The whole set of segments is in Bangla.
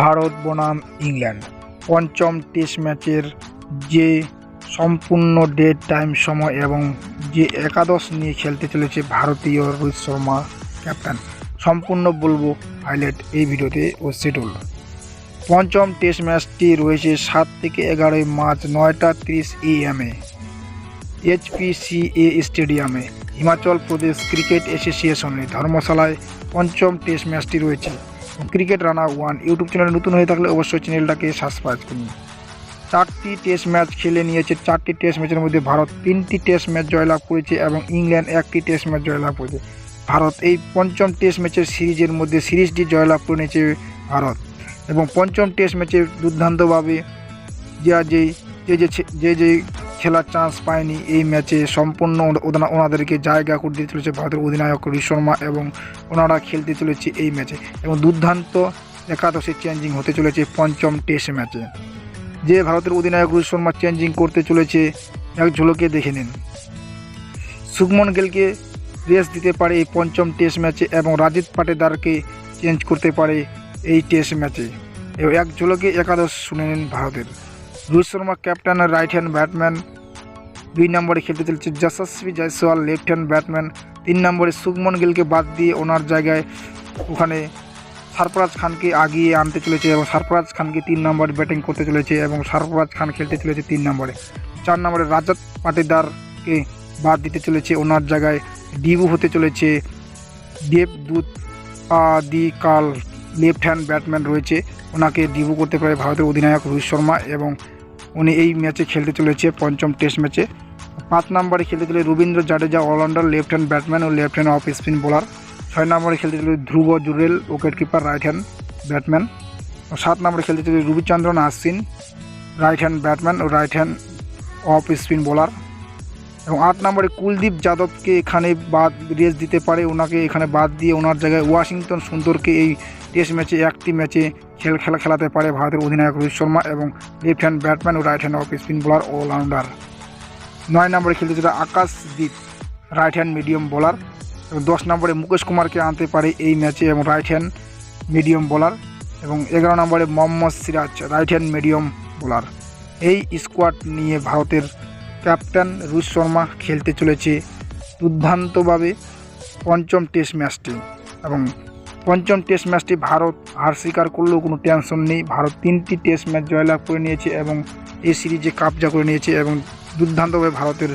ভারত বনাম ইংল্যান্ড। পঞ্চম টেস্ট ম্যাচের যে সম্পূর্ণ ডেট টাইম সময় এবং যে একাদশ নিয়ে খেলতে চলেছে ভারতীয় রোহিত শর্মা ক্যাপ্টেন। সম্পূর্ণ বলব হাইলাইট এই ভিডিওতে ও শিডিউল। পঞ্চম টেস্ট ম্যাচটি রয়েছে সাত থেকে এগারোই মার্চ নয়টা তিরিশ এএমএ এইচপিসিএ স্টেডিয়ামে। হিমাচল প্রদেশ ক্রিকেট অ্যাসোসিয়েশনে ধর্মশালায় পঞ্চম টেস্ট ম্যাচটি রয়েছে। ক্রিকেট রানা ওয়ান ইউটিউব চ্যানেলে নতুন হয়ে থাকলে অবশ্যই চ্যানেলটাকে সাবস্ক্রাইব করুন। চারটি টেস্ট ম্যাচ খেলে নিয়েছে, চারটি টেস্ট ম্যাচের মধ্যে ভারত তিনটি টেস্ট ম্যাচ জয়লাভ করেছে এবং ইংল্যান্ড একটি টেস্ট ম্যাচ জয়লাভ করেছে। ভারত এই পঞ্চম টেস্ট ম্যাচের সিরিজের মধ্যে সিরিজটি জয়লাভ করে নিয়েছে ভারত এবং পঞ্চম টেস্ট ম্যাচে দুর্দান্তভাবে যা যে যে যে যে খেলার চান্স পায়নি। এই ম্যাচে সম্পূর্ণ ওনাদেরকে জায়গা করে দিতে চলেছে ভারতের অধিনায়ক রোহিত শর্মা এবং ওনারা খেলতে চলেছে এই ম্যাচে এবং দুর্দান্ত একাদশে চেঞ্জিং হতে চলেছে পঞ্চম টেস্ট ম্যাচে যে ভারতের অধিনায়ক রোহিত শর্মা চেঞ্জিং করতে চলেছে, এক ঝলকে দেখে নিন। সুকমন গেলকে রেস দিতে পারে এই পঞ্চম টেস্ট ম্যাচে এবং রাজিত পাটেদারকে চেঞ্জ করতে পারে এই টেস্ট ম্যাচে এবং এক ঝলকে একাদশ শুনে নিন ভারতের। Rohit Sharma captain right hand batsman দুই নম্বরে খেলতে চলেছে Yashasvi Jaiswal left hand batsman তিন নম্বরে সুকমন গিলকে বাদ দিয়ে ওনার জায়গায় ওখানে সারফরাজ খানকে আগিয়ে আনতে চলেছে এবং সারফরাজ খানকে তিন নম্বরে ব্যাটিং করতে চলেছে এবং সারফরাজ খান খেলতে চলেছে তিন নম্বরে। চার নম্বরে রাজত পাটিদারকে বাদ দিতে চলেছে, ওনার জায়গায় ডিবু হতে চলেছে দেবদূত আদিকাল। লেফট হ্যান্ড ব্যাটম্যান রয়েছে, ওনাকে ডিবু করতে পারে ভারতের অধিনায়ক রোহিত শর্মা এবং উনি এই ম্যাচে খেলতে চলেছে পঞ্চম টেস্ট ম্যাচে। পাঁচ নম্বরে খেলতে চলে Ravindra Jadeja allrounder left hand batsman ও left hand off spin bowler ছয় নম্বরে খেলতে চলে Dhruv Jurel wicket keeper right hand batsman ও সাত নম্বরে খেলতে চলে Ravichandran Ashwin right hand batsman ও right hand off spin bowler এবং আট নম্বরে কুলদীপ যাদবকে এখানে বাদ, রেস দিতে পারে। ওনাকে এখানে বাদ দিয়ে ওনার জায়গায় ওয়াশিংটন সুন্দরকে এই টেস্ট ম্যাচে, একটি ম্যাচে খেল, খেলা, খেলাতে পারে ভারতের অধিনায়ক রোহিত শর্মা এবং লেফট হ্যান্ড ব্যাটম্যান ও right hand off spin bowler allrounder নয় নম্বরে খেলতে ছিল Akashdeep right hand medium bowler এবং দশ নম্বরে মুকেশ কুমারকে আনতে পারে এই ম্যাচে এবং রাইট হ্যান্ড মিডিয়াম বোলার এবং এগারো নম্বরে Mohammed Siraj right hand medium bowler এই স্কোয়াড নিয়ে ভারতের ক্যাপ্টেন রোহিত শর্মা খেলতে চলেছে দুর্দান্তভাবে পঞ্চম টেস্ট ম্যাচটি এবং পঞ্চম টেস্ট ম্যাচটি ভারত হার স্বীকার করলেও কোনো টেনশন নেই। ভারত তিনটি টেস্ট ম্যাচ জয়লাভ করে নিয়েছে এবং এই সিরিজে কাবজা করে নিয়েছে এবং দুর্দান্তভাবে ভারতের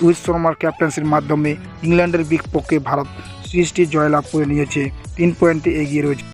রোহিত শর্মার ক্যাপ্টেন্সির মাধ্যমে ইংল্যান্ডের বিপক্ষে ভারত সিরিজটি জয়লাভ করে নিয়েছে। তিন পয়েন্টে এগিয়ে রয়েছে।